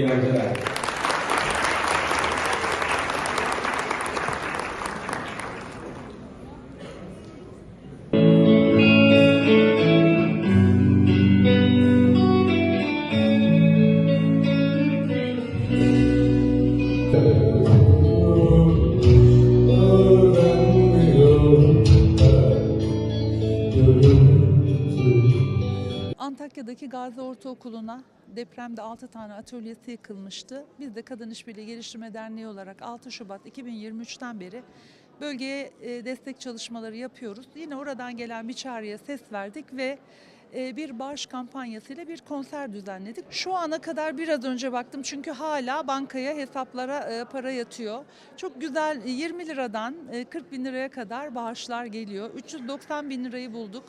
Gracias. Antakya'daki Gazi Ortaokulu'na depremde 6 tane atölyesi yıkılmıştı. Biz de Kadın İşbirliği Geliştirme Derneği olarak 6 Şubat 2023'ten beri bölgeye e, destek çalışmaları yapıyoruz. Yine oradan gelen bir çağrıya ses verdik ve bir bağış kampanyasıyla bir konser düzenledik. Şu ana kadar biraz önce baktım çünkü hala bankaya hesaplara e, para yatıyor. Çok güzel e, 20 liradan e, 40 bin liraya kadar bağışlar geliyor. 390 bin lirayı bulduk.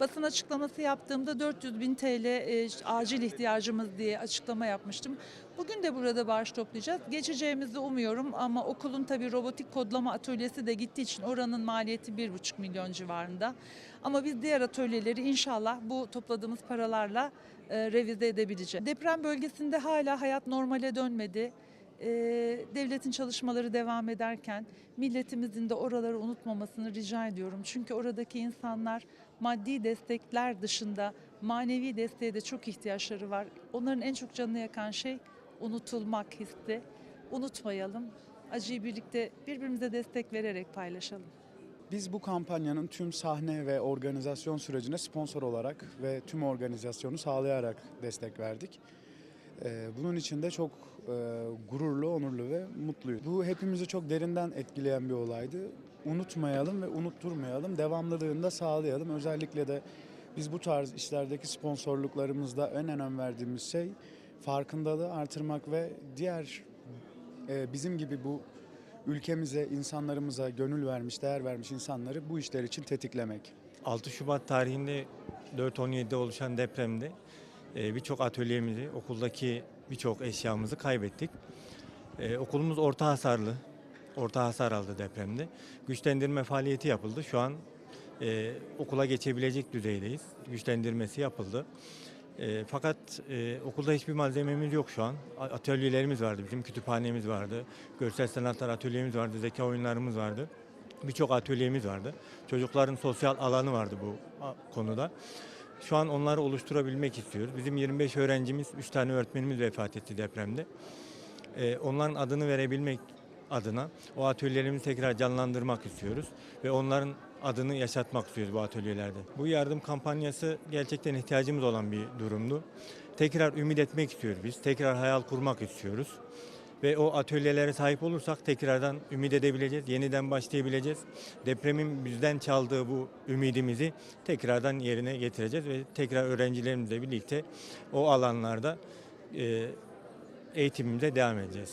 Basın açıklaması yaptığımda 400 bin TL e, acil ihtiyacımız diye açıklama yapmıştım. Bugün de burada bağış toplayacağız. Geçeceğimizi umuyorum ama okulun tabii robotik kodlama atölyesi de gittiği için oranın maliyeti 1,5 milyon civarında. Ama biz diğer atölyeleri inşallah bu topladığımız paralarla e, revize edebileceğiz. Deprem bölgesinde hala hayat normale dönmedi. E, devletin çalışmaları devam ederken milletimizin de oraları unutmamasını rica ediyorum. Çünkü oradaki insanlar maddi destekler dışında manevi desteğe de çok ihtiyaçları var. Onların en çok canını yakan şey unutulmak hissi. Unutmayalım. Acıyı birlikte birbirimize destek vererek paylaşalım. Biz bu kampanyanın tüm sahne ve organizasyon sürecine sponsor olarak ve tüm organizasyonu sağlayarak destek verdik. Ee, Bunun için de çok e, gururlu, onurlu ve mutluyuz. Bu hepimizi çok derinden etkileyen bir olaydı. Unutmayalım ve unutturmayalım, devamlılığını da sağlayalım. Özellikle de biz bu tarz işlerdeki sponsorluklarımızda en önem verdiğimiz şey farkındalığı artırmak ve diğer e, bizim gibi bu ülkemize, insanlarımıza gönül vermiş, değer vermiş insanları bu işler için tetiklemek. 6 Şubat tarihinde 4.17'de oluşan depremde e, birçok atölyemizi, okuldaki birçok eşyamızı kaybettik. E, Okulumuz orta hasarlı, orta hasar aldı depremde. Güçlendirme faaliyeti yapıldı. Şu an e, okula geçebilecek düzeydeyiz. Güçlendirmesi yapıldı. E, fakat e, okulda hiçbir malzememiz yok şu an. Atölyelerimiz vardı, bizim kütüphanemiz vardı, görsel sanatlar atölyemiz vardı, zeka oyunlarımız vardı. Birçok atölyemiz vardı. Çocukların sosyal alanı vardı bu konuda. Şu an onları oluşturabilmek istiyoruz. Bizim 25 öğrencimiz, 3 tane öğretmenimiz vefat etti depremde. Ee, onların adını verebilmek adına o atölyelerimizi tekrar canlandırmak istiyoruz ve onların adını yaşatmak istiyoruz bu atölyelerde. Bu yardım kampanyası gerçekten ihtiyacımız olan bir durumdu. Tekrar ümit etmek istiyoruz biz. Tekrar hayal kurmak istiyoruz. Ve o atölyelere sahip olursak tekrardan ümit edebileceğiz, yeniden başlayabileceğiz. Depremin bizden çaldığı bu ümidimizi tekrardan yerine getireceğiz ve tekrar öğrencilerimizle birlikte o alanlarda e, eğitimimize devam edeceğiz.